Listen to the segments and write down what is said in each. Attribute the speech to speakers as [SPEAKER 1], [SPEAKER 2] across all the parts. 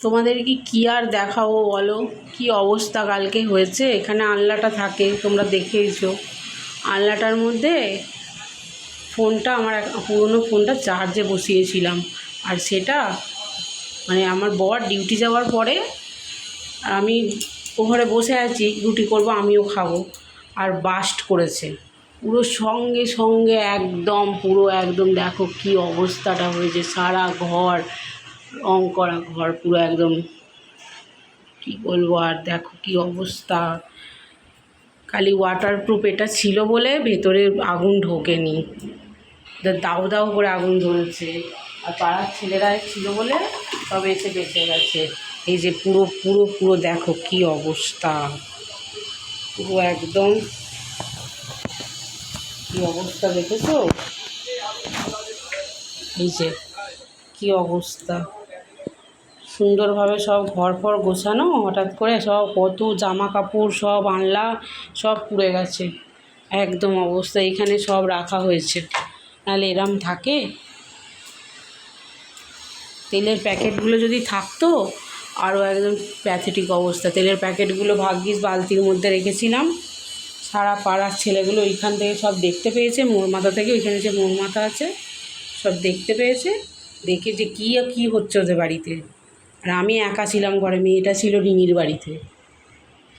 [SPEAKER 1] তোমাদেরকে কি আর দেখাবো বলো? কি অবস্থা কালকে হয়েছে? এখানে আনলাটা থাকে, তোমরা দেখেইছো। আনলাটার মধ্যে ফোনটা, আমার পুরোনো ফোনটা চার্জে বসিয়েছিলাম। আর সেটা মানে আমার বর ডিউটি যাওয়ার পরে আমি ও ঘরে বসে আছি, রুটি করব, আমিও খাব। আর বাস্ট করেছে। পুরো সঙ্গে সঙ্গে একদম, পুরো একদম, দেখো কি অবস্থাটা হয়েছে। সারা ঘর রং করা ঘর পুরো একদম, কি বলব আর দেখো কি অবস্থা। খালি ওয়াটারপ্রুফ এটা ছিল বলে ভেতরে আগুন ঢোকেনি। দাও দাউ করে আগুন ধরেছে। আর পাড়ার ছেলেরা ছিল বলে সব এসে বেঁচে গেছে। এই যে পুরো পুরো পুরো দেখো কি অবস্থা। পুরো একদম কি অবস্থা দেখেছ? এই যে কি অবস্থা। সুন্দরভাবে সব ঘর ফর গোছানো, হঠাৎ করে সব কত জামা কাপড় সব আনলা, সব পুড়ে গেছে। একদম অবস্থা, এখানে সব রাখা হয়েছে। নাহলে এরম থাকে? তেলের প্যাকেটগুলো যদি থাকতো, আরও একদম প্যাথেটিক অবস্থা। তেলের প্যাকেটগুলো ভাগ্যিস বালতির মধ্যে রেখেছিলাম। সারা পাড়ার ছেলেগুলো ওইখান থেকে সব দেখতে পেয়েছে। মোর মাথা থেকে ওইখানে যে মোর মাথা আছে, সব দেখতে পেয়েছে। দেখে যে কী কী হচ্ছে ওদের বাড়িতে। আর আমি একা ছিলাম ঘরে, মেয়েটা ছিল রিমির বাড়িতে।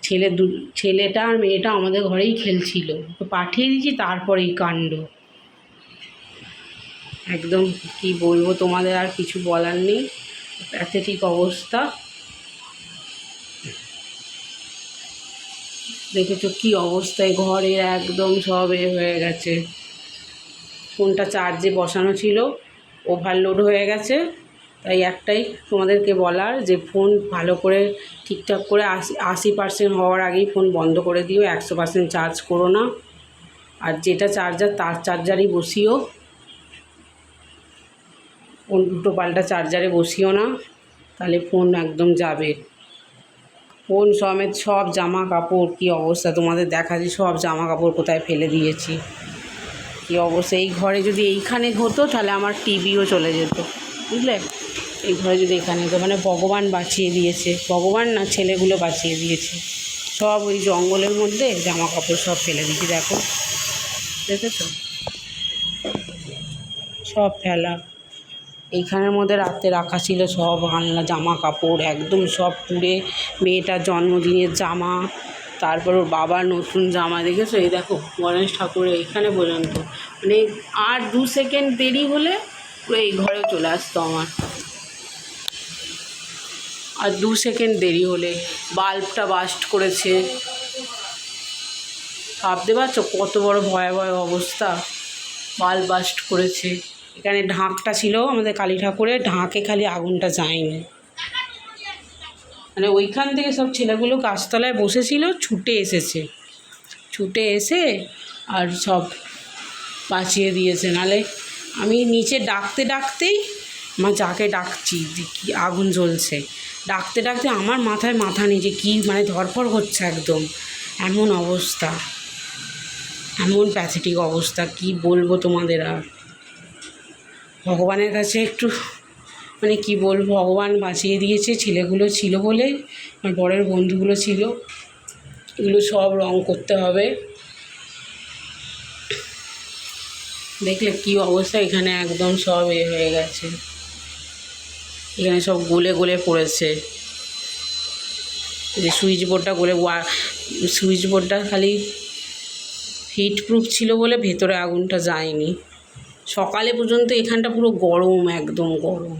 [SPEAKER 1] ছেলে দু, ছেলেটা আর মেয়েটা আমাদের ঘরেই খেলছিল। পাঠিয়ে দিয়েছি, তারপরেই কাণ্ড। একদম কি বলব তোমাদের, আর কিছু বলার নেই। প্যাথেটিক অবস্থা। দেখেছ কি অবস্থায় ঘরের একদম সব এ হয়ে গেছে। ফোনটা চার্জে বসানো ছিল ওভারলোড হয়ে গেছে। তাই একটাই তোমাদেরকে বলার যে ফোন ভালো করে ঠিকঠাক করে আশি আশি পার্সেন্ট হওয়ার আগেই ফোন বন্ধ করে দিও, একশো পার্সেন্ট চার্জ করো না। আর যেটা চার্জার তার চার্জারই বসিও। উল্টো পাল্টা চার্জারে বসিও না, তাহলে ফোন একদম যাবে। ফোন সমেত সব জামা কাপড় কী অবস্থা তোমাদের দেখাচ্ছি সব জামা কাপড় কোথায় ফেলে দিয়েছি। কী অবস্থা? এই ঘরে যদি এইখানে হতো, তাহলে আমার টিভিও চলে যেত, বুঝলে? এই ঘরে যদি এখানে হতো মানে ভগবান বাঁচিয়ে দিয়েছে, ভগবান না ছেলেগুলো বাঁচিয়ে দিয়েছে। সব ওই জঙ্গলের মধ্যে জামা কাপড় সব ফেলে দিয়েছি, দেখো। দেখেছ? সব ফেলা। এইখানের মধ্যে রাতে রাখা ছিল সব আনলা জামা কাপড় একদম সব পুড়ে। মেয়েটার জন্মদিনের জামা, তারপর ওর বাবার নতুন জামা, দেখেছ? এই দেখো, গণেশ ঠাকুরের এইখানে পর্যন্ত। মানে আর দু সেকেন্ড দেরি হলে পুরো এই ঘরে চলে আসতো আমার। আর দু সেকেন্ড দেরি হলে বাল্বটা বাস্ট করেছে। ভাবতে পারছ কত বড় ভয়াবহ অবস্থা? বাল্ব বাস্ট করেছে। এখানে ঢাকটা ছিল আমাদের কালী ঠাকুরের, ঢাকে খালি আগুনটা যায়নি। মানে ওইখান থেকে সব ছেলেগুলো গাছতলায় বসেছিল, ছুটে এসেছে। ছুটে এসে আর সব বাঁচিয়ে দিয়েছে। নালে আমি নিচে ডাকতে ডাকতেই আমার যাকে ডাকছি কী আগুন জ্বলছে। ডাকতে ডাকতে আমার মাথায় মাথা নেই যে কী মানে ধরপড় হচ্ছে একদম। এমন অবস্থা। এমন প্যাথেটিক অবস্থা, কি বলব তোমাদের আর? ভগবানের কাছে একটু মানে কি বলব, ভগবান বাঁচিয়ে দিয়েছে, ছেলেগুলো ছিল বলে, আমার বরের বন্ধুগুলো ছিল, এগুলো সব রং করতে হবে। দেখলে কি অবস্থা, এখানে একদম সব এ হয়ে গেছে। এখানে সব গলে গলে পড়েছে। যে সুইচ বোর্ডটা গলে সুইচ বোর্ডটা খালি হিট প্রুফ ছিল বলে ভেতরে আগুনটা যায়নি। সকালে পর্যন্ত এখানটা পুরো গরম, একদম গরম।